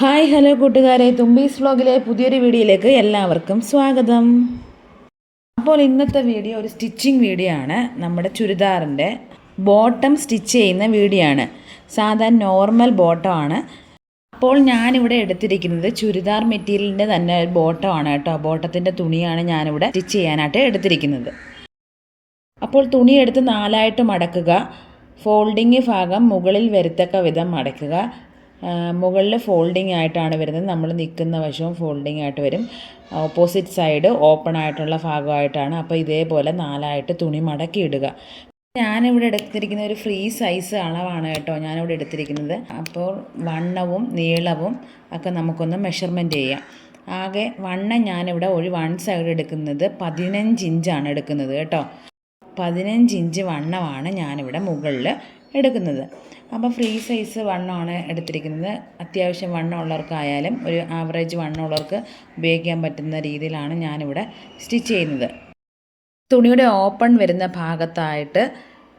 Hi hello കൂട്ടുകാരെ. തുമ്പീസ് വ്ലോഗിലെ പുതിയൊരു വീഡിയോയിലേക്ക് എല്ലാവർക്കും സ്വാഗതം. അപ്പോൾ ഇന്നത്തെ വീഡിയോ ഒരു സ്റ്റിച്ചിങ് വീഡിയോ ആണ്. നമ്മുടെ ചുരിദാറിന്റെ ബോട്ടം സ്റ്റിച്ച് ചെയ്യുന്ന വീഡിയോ ആണ്. സാധാരണ നോർമൽ ബോട്ടം ആണ്. അപ്പോൾ ഞാനിവിടെ എടുത്തിരിക്കുന്നത് ചുരിദാർ മെറ്റീരിയലിന്റെ തന്നെ ബോട്ടം ആണ് കേട്ടോ. ബോട്ടത്തിന്റെ തുണിയാണ് ഞാനിവിടെ സ്റ്റിച്ച് ചെയ്യാനായിട്ട് എടുത്തിരിക്കുന്നത്. അപ്പോൾ തുണി എടുത്ത് നാലായിട്ട് മടക്കുക. ഫോൾഡിങ് ഭാഗം മുകളിൽ വരുത്തക്ക വിധം മടക്കുക. മുകളിൽ ഫോൾഡിംഗ് ആയിട്ടാണ് വരുന്നത്. നമ്മൾ നിൽക്കുന്ന വശവും ഫോൾഡിംഗ് ആയിട്ട് വരും. ഓപ്പോസിറ്റ് സൈഡ് ഓപ്പൺ ആയിട്ടുള്ള ഭാഗമായിട്ടാണ്. അപ്പോൾ ഇതേപോലെ നാലായിട്ട് തുണി മടക്കി ഇടുക. ഞാനിവിടെ എടുത്തിരിക്കുന്ന ഒരു ഫ്രീ സൈസ് അളവാണ് കേട്ടോ ഞാനിവിടെ എടുത്തിരിക്കുന്നത്. അപ്പോൾ വണ്ണവും നീളവും ഒക്കെ നമുക്കൊന്ന് മെഷർമെന്റ് ചെയ്യാം. ആകെ വണ്ണം ഞാനിവിടെ ഒരു വൺ സൈഡ് എടുക്കുന്നത് പതിനഞ്ച് ഇഞ്ചാണ് എടുക്കുന്നത് കേട്ടോ. പതിനഞ്ച് ഇഞ്ച് വണ്ണമാണ് ഞാനിവിടെ മുകളിൽ എടുക്കുന്നത്. അപ്പോൾ ഫ്രീ സൈസ് വണ്ണമാണ് എടുത്തിരിക്കുന്നത്. അത്യാവശ്യം വണ്ണമുള്ളവർക്കായാലും ഒരു ആവറേജ് വണ്ണമുള്ളവർക്ക് ഉപയോഗിക്കാൻ പറ്റുന്ന രീതിയിലാണ് ഞാനിവിടെ സ്റ്റിച്ച് ചെയ്യുന്നത്. തുണിയുടെ ഓപ്പൺ വരുന്ന ഭാഗത്തായിട്ട്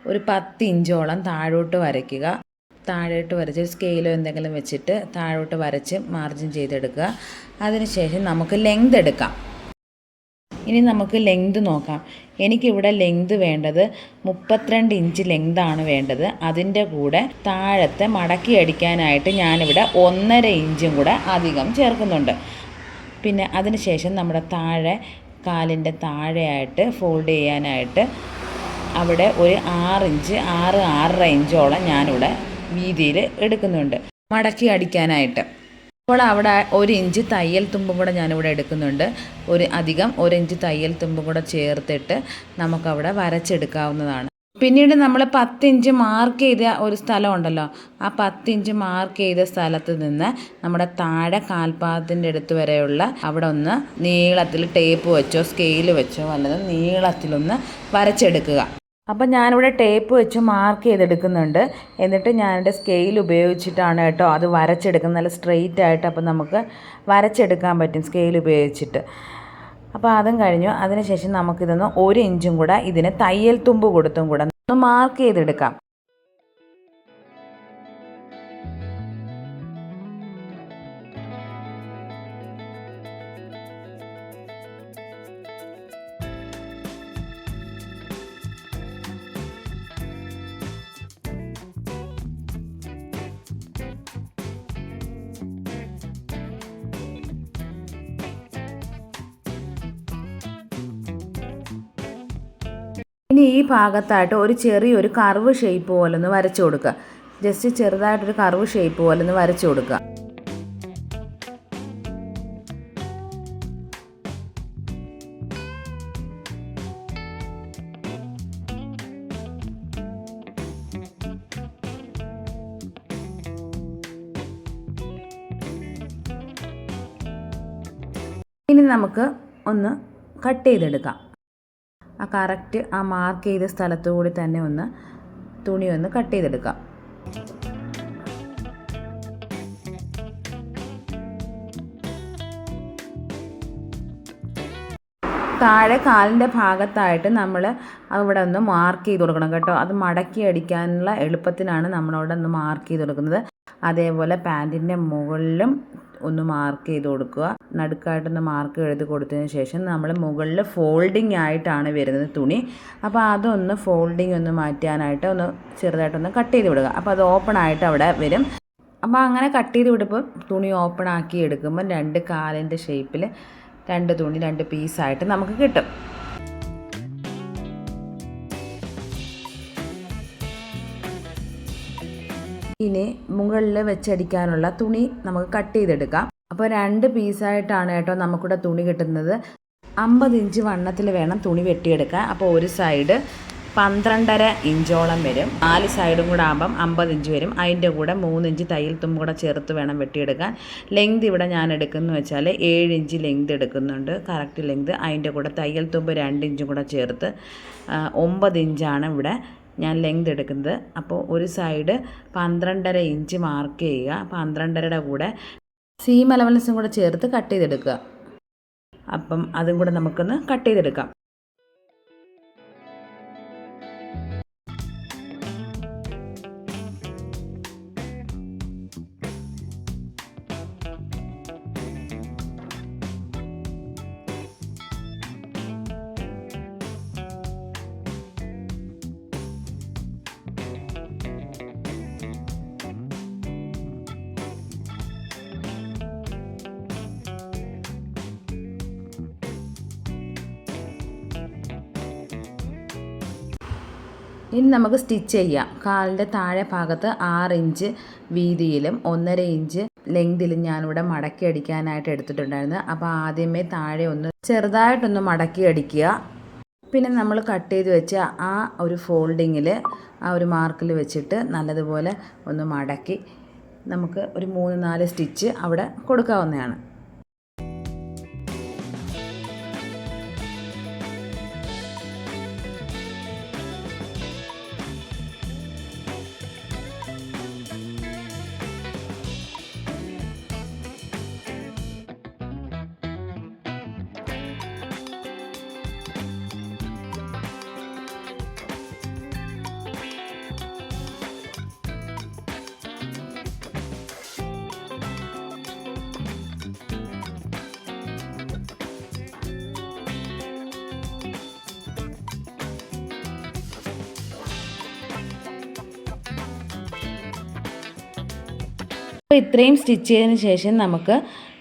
ഒരു പത്ത് ഇഞ്ചോളം താഴോട്ട് വരയ്ക്കുക. താഴോട്ട് വരച്ച് സ്കെയിലോ എന്തെങ്കിലും വെച്ചിട്ട് താഴോട്ട് വരച്ച് മാർജിൻ ചെയ്തെടുക്കുക. അതിനുശേഷം നമുക്ക് ലെങ്ത് എടുക്കാം. ഇനി നമുക്ക് ലെങ്ത് നോക്കാം. എനിക്കിവിടെ ലെങ്ത് വേണ്ടത് മുപ്പത്തിരണ്ട് ഇഞ്ച് ലെങ്താണ് വേണ്ടത്. അതിന്റെ കൂടെ താഴത്തെ മടക്കി അടിക്കാനായിട്ട് ഞാനിവിടെ ഒന്നര ഇഞ്ചും കൂടെ അധികം ചേർക്കുന്നുണ്ട്. പിന്നെ അതിനുശേഷം നമ്മുടെ താഴെ കാലിന്റെ താഴെയായിട്ട് ഫോൾഡ് ചെയ്യാനായിട്ട് അവിടെ ഒരു ഇഞ്ച് ആറ് ആറര ഇഞ്ചോളം ഞാനിവിടെ വീതിയിൽ എടുക്കുന്നുണ്ട്. മടക്കി അടിക്കാനായിട്ട്. അപ്പോൾ അവിടെ ഒരു ഇഞ്ച് തയ്യൽ തുമ്പും കൂടെ ഞാനിവിടെ എടുക്കുന്നുണ്ട്. ഒരു അധികം ഒരു ഇഞ്ച് തയ്യൽ തുമ്പും കൂടെ ചേർത്തിട്ട് നമുക്കവിടെ വരച്ചെടുക്കാവുന്നതാണ്. പിന്നീട് നമ്മൾ പത്ത് ഇഞ്ച് മാർക്ക് ചെയ്ത ഒരു സ്ഥലമുണ്ടല്ലോ ആ പത്ത് ഇഞ്ച് മാർക്ക് ചെയ്ത സ്ഥലത്ത് നിന്ന് നമ്മുടെ താഴെ കാൽപാദത്തിന്റെ അടുത്ത് വരെയുള്ള അവിടെ ഒന്ന് നീളത്തിൽ ടേപ്പ് വെച്ചോ സ്കെയിൽ വെച്ചോ വല്ലതും നീളത്തിലൊന്ന് വരച്ചെടുക്കുക. അപ്പം ഞാനിവിടെ ടേപ്പ് വെച്ച് മാർക്ക് ചെയ്തെടുക്കുന്നുണ്ട്. എന്നിട്ട് ഞാൻ ഞാനെന്റെ സ്കെയിൽ ഉപയോഗിച്ചിട്ടാണ് കേട്ടോ അത് വരച്ചെടുക്കുന്നത്. നല്ല സ്ട്രെയിറ്റ് ആയിട്ട് അപ്പം നമുക്ക് വരച്ചെടുക്കാൻ പറ്റും സ്കെയിൽ ഉപയോഗിച്ചിട്ട്. അപ്പോൾ അതും കഴിഞ്ഞു. അതിനുശേഷം നമുക്കിതൊന്ന് ഒരു ഇഞ്ചും കൂടെ ഇതിന് തയ്യൽ തുമ്പ് കൊടുത്തും കൂടെ ഒന്ന് മാർക്ക് ചെയ്തെടുക്കാം. ഇനി ഈ ഭാഗത്തായിട്ട് ഒരു ചെറിയൊരു കർവ് ഷേപ്പ് പോലെ ഒന്ന് വരച്ചു കൊടുക്കുക. ജസ്റ്റ് ചെറുതായിട്ടൊരു കർവ് ഷേപ്പ് പോലെ ഒന്ന് വരച്ചു കൊടുക്കുക. ഇനി നമുക്ക് ഒന്ന് കട്ട് ചെയ്തെടുക്കാം. ആ കറക്റ്റ് ആ മാർക്ക് ചെയ്ത സ്ഥലത്തു കൂടി തന്നെ ഒന്ന് തുണി ഒന്ന് കട്ട് ചെയ്തെടുക്കാം. താഴെ കാലിന്റെ ഭാഗത്തായിട്ട് നമ്മൾ അവിടെ ഒന്ന് മാർക്ക് ചെയ്ത് കൊടുക്കണം കേട്ടോ. അത് മടക്കി അടിക്കാനുള്ള എളുപ്പത്തിനാണ് നമ്മളവിടെ ഒന്ന് മാർക്ക് ചെയ്ത് കൊടുക്കുന്നത്. അതേപോലെ പാന്റിന്റെ മുകളിലും ഒന്ന് മാർക്ക് ചെയ്ത് കൊടുക്കുക. നടുക്കായിട്ടൊന്ന് മാർക്ക് എഴുതി കൊടുത്തതിന് ശേഷം നമ്മൾ മുകളിൽ ഫോൾഡിങ് ആയിട്ടാണ് വരുന്നത് തുണി. അപ്പോൾ അതൊന്ന് ഫോൾഡിങ് ഒന്ന് മാറ്റാനായിട്ട് ഒന്ന് ചെറുതായിട്ടൊന്ന് കട്ട് ചെയ്ത് വിടുക. അപ്പോൾ അത് ഓപ്പൺ ആയിട്ട് അവിടെ വരും. അപ്പോൾ അങ്ങനെ കട്ട് ചെയ്ത് വിടുമ്പോൾ തുണി ഓപ്പൺ ആക്കി എടുക്കുമ്പോൾ രണ്ട് കാലിന്റെ ഷേപ്പിൽ രണ്ട് തുണി രണ്ട് പീസായിട്ട് നമുക്ക് കിട്ടും. ഇനി മുകളിൽ വെച്ചടിക്കാനുള്ള തുണി നമുക്ക് കട്ട് ചെയ്തെടുക്കാം. അപ്പോൾ രണ്ട് പീസായിട്ടാണ് കേട്ടോ നമുക്കിവിടെ തുണി കിട്ടുന്നത്. അമ്പത് ഇഞ്ച് വണ്ണത്തിൽ വേണം തുണി വെട്ടിയെടുക്കാൻ. അപ്പോൾ ഒരു സൈഡ് പന്ത്രണ്ടര ഇഞ്ചോളം വരും. നാല് സൈഡും കൂടെ ആകുമ്പം അമ്പത് ഇഞ്ച് വരും. അതിന്റെ കൂടെ മൂന്ന് ഇഞ്ച് തയ്യൽ തുമ്പ് കൂടെ ചേർത്ത് വേണം വെട്ടിയെടുക്കാൻ. ലെങ്ത് ഇവിടെ ഞാൻ എടുക്കുന്നു വെച്ചാൽ ഏഴ് ഇഞ്ച് ലെങ്ത് എടുക്കുന്നുണ്ട്. Correct length. അതിന്റെ കൂടെ തയ്യൽ തുമ്പ് രണ്ട് ഇഞ്ചും കൂടെ ചേർത്ത് ഒമ്പത് ഇഞ്ചാണ് ഇവിടെ ഞാൻ ലെങ്ത് എടുക്കുന്നത്. അപ്പോൾ ഒരു സൈഡ് പന്ത്രണ്ടര ഇഞ്ച് മാർക്ക് ചെയ്യുക. പന്ത്രണ്ടരയുടെ കൂടെ സീം അലവൻസും കൂടെ ചേർത്ത് കട്ട് ചെയ്തെടുക്കുക. അപ്പം അതും കൂടെ നമുക്കൊന്ന് കട്ട് ചെയ്തെടുക്കാം. ഇനി നമുക്ക് സ്റ്റിച്ച് ചെയ്യാം. കാലിന്റെ താഴെ ഭാഗത്ത് ആറ് ഇഞ്ച് വീതിയിലും ഒന്നര ഇഞ്ച് ലെങ്തിലും ഞാനിവിടെ മടക്കി അടിക്കാനായിട്ട് എടുത്തിട്ടുണ്ടായിരുന്നു. അപ്പോൾ ആദ്യമേ താഴെ ഒന്ന് ചെറുതായിട്ടൊന്ന് മടക്കി അടിക്കുക. പിന്നെ നമ്മൾ കട്ട് ചെയ്ത് വെച്ച ആ ഒരു ഫോൾഡിങ്ങിൽ ആ ഒരു മാർക്കിൽ വെച്ചിട്ട് നല്ലതുപോലെ ഒന്ന് മടക്കി നമുക്ക് ഒരു മൂന്ന് നാല് സ്റ്റിച്ച് അവിടെ കൊടുക്കാവുന്നതാണ്. അപ്പോൾ ഇത്രയും സ്റ്റിച്ച് ചെയ്തതിന് ശേഷം നമുക്ക്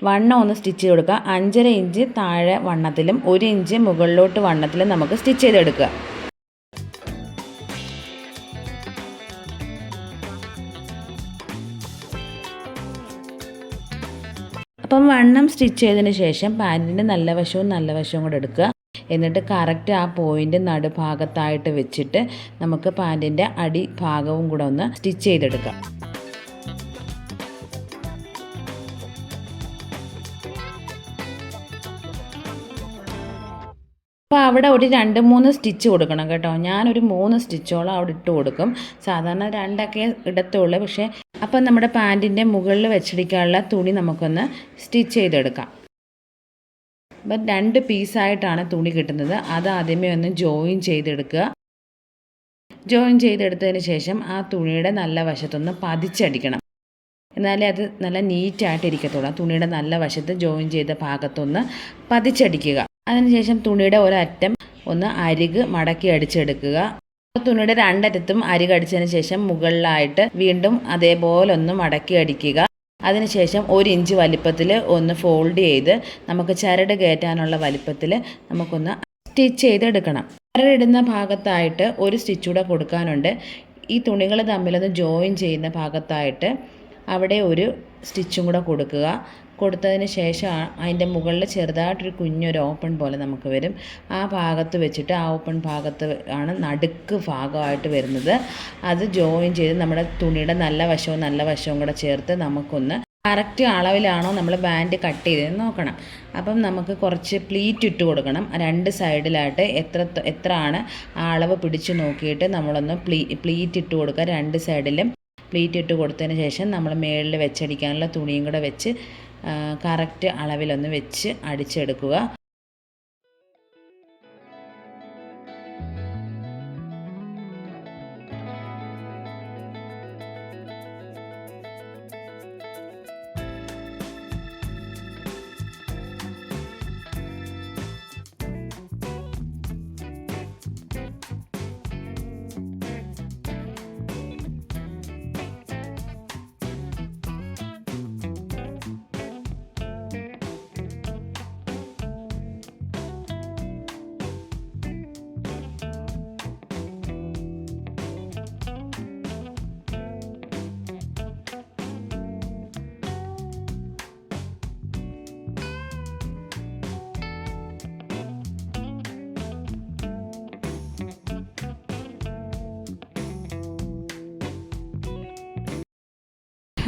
വണ്ണം ഒന്ന് സ്റ്റിച്ച് ചെയ്ത് കൊടുക്കുക അഞ്ചര ഇഞ്ച് താഴെ വണ്ണത്തിലും ഒരു ഇഞ്ച് മുകളിലോട്ട് വണ്ണത്തിലും നമുക്ക് സ്റ്റിച്ച് ചെയ്തെടുക്കുക. അപ്പം വണ്ണം സ്റ്റിച്ച് ചെയ്തതിന് ശേഷം പാന്റിന്റെ നല്ല വശവും നല്ല വശവും കൂടെ എടുക്കുക. എന്നിട്ട് കറക്റ്റ് ആ പോയിന്റ് നടുഭാഗത്തായിട്ട് വെച്ചിട്ട് നമുക്ക് പാന്റിന്റെ അടിഭാഗവും കൂടെ ഒന്ന് സ്റ്റിച്ച് ചെയ്തെടുക്കാം. അപ്പോൾ അവിടെ ഒരു രണ്ട് മൂന്ന് സ്റ്റിച്ച് കൊടുക്കണം കേട്ടോ. ഞാനൊരു മൂന്ന് സ്റ്റിച്ചോളം അവിടെ ഇട്ട് കൊടുക്കും. സാധാരണ രണ്ടൊക്കെ ഇടത്തുള്ളൂ. പക്ഷേ അപ്പം നമ്മുടെ പാന്റിന്റെ മുകളിൽ വെച്ചിടിക്കാനുള്ള തുണി നമുക്കൊന്ന് സ്റ്റിച്ച് ചെയ്തെടുക്കാം. അപ്പം രണ്ട് പീസായിട്ടാണ് തുണി കിട്ടുന്നത്. അത് ആദ്യമേ ഒന്ന് ജോയിൻ ചെയ്തെടുക്കുക. ജോയിൻ ചെയ്തെടുത്തതിന് ശേഷം ആ തുണിയുടെ നല്ല വശത്തൊന്ന് പതിച്ചടിക്കണം. എന്നാലേ അത് നല്ല നീറ്റായിട്ട് ഇരിക്കത്തുള്ളൂ തുണിയുടെ നല്ല വശത്ത് ജോയിൻ ചെയ്ത ഭാഗത്തൊന്ന് പതിച്ചടിക്കുക. അതിനുശേഷം തുണിയുടെ ഒരറ്റം ഒന്ന് അരിക് മടക്കി അടിച്ചെടുക്കുക. തുണിയുടെ രണ്ടറ്റത്തും അരിക് അടിച്ചതിന് ശേഷം മുകളിലായിട്ട് വീണ്ടും അതേപോലെ ഒന്ന് മടക്കി അടിക്കുക. അതിനുശേഷം ഒരു ഇഞ്ച് വലിപ്പത്തിൽ ഒന്ന് ഫോൾഡ് ചെയ്ത് നമുക്ക് ചരട് കയറ്റാനുള്ള വലിപ്പത്തിൽ നമുക്കൊന്ന് സ്റ്റിച്ച് ചെയ്തെടുക്കണം. ചരടിടുന്ന ഭാഗത്തായിട്ട് ഒരു സ്റ്റിച്ചൂടെ കൊടുക്കാനുണ്ട്. ഈ തുണികൾ തമ്മിലൊന്ന് ജോയിൻ ചെയ്യുന്ന ഭാഗത്തായിട്ട് അവിടെ ഒരു സ്റ്റിച്ചും കൂടെ കൊടുക്കുക. കൊടുത്തതിന് ശേഷം അതിന്റെ മുകളിൽ ചെറുതായിട്ടൊരു കുഞ്ഞൊരു ഓപ്പൺ പോലെ നമുക്ക് വരും. ആ ഭാഗത്ത് വെച്ചിട്ട് ആ ഓപ്പൺ ഭാഗത്ത് ആണ് നടുക്ക് ഭാഗമായിട്ട് വരുന്നത്. അത് ജോയിൻ ചെയ്ത് നമ്മുടെ തുണിയുടെ നല്ല വശവും നല്ല വശവും കൂടെ ചേർത്ത് നമുക്കൊന്ന് കറക്റ്റ് അളവിലാണോ നമ്മൾ ബാൻഡ് കട്ട് ചെയ്തതെന്ന് നോക്കണം. അപ്പം നമുക്ക് കുറച്ച് പ്ലീറ്റ് ഇട്ട് കൊടുക്കണം. രണ്ട് സൈഡിലായിട്ട് എത്ര എത്ര ആണ് ആ അളവ് പിടിച്ച് നോക്കിയിട്ട് നമ്മളൊന്ന് പ്ലീ പ്ലീറ്റ് ഇട്ട് കൊടുക്കുക. രണ്ട് സൈഡിലും പ്ലീറ്റ് ഇട്ട് കൊടുത്തതിന് ശേഷം നമ്മൾ മേളിൽ വെച്ചടിക്കാനുള്ള തുണിയും കൂടെ വെച്ച് കറക്റ്റ് അളവിലൊന്ന് വെച്ച് അടിച്ചെടുക്കുക.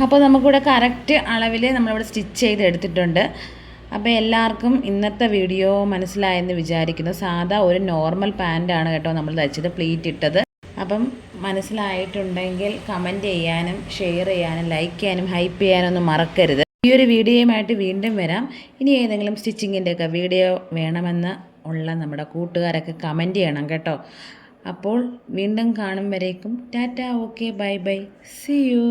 അപ്പോൾ നമുക്കിവിടെ കറക്റ്റ് അളവിൽ നമ്മളിവിടെ സ്റ്റിച്ച് ചെയ്ത് എടുത്തിട്ടുണ്ട്. അപ്പോൾ എല്ലാവർക്കും ഇന്നത്തെ വീഡിയോ മനസ്സിലായെന്ന് വിചാരിക്കുന്നു. സാധാ ഒരു നോർമൽ പാന്റാണ് കേട്ടോ നമ്മൾ തയ്ച്ചത് പ്ലീറ്റ് ഇട്ടത്. അപ്പം മനസ്സിലായിട്ടുണ്ടെങ്കിൽ കമന്റ് ചെയ്യാനും ഷെയർ ചെയ്യാനും ലൈക്ക് ചെയ്യാനും ഹൈപ്പ് ചെയ്യാനും ഒന്നും മറക്കരുത്. ഈ ഒരു വീഡിയോയുമായിട്ട് വീണ്ടും വരാം. ഇനി ഏതെങ്കിലും സ്റ്റിച്ചിങ്ങിന്റെയൊക്കെ വീഡിയോ വേണമെന്ന് ഉള്ള നമ്മുടെ കൂട്ടുകാരൊക്കെ കമന്റ് ചെയ്യണം കേട്ടോ. അപ്പോൾ വീണ്ടും കാണും വരേക്കും. Tata okay bye bye see you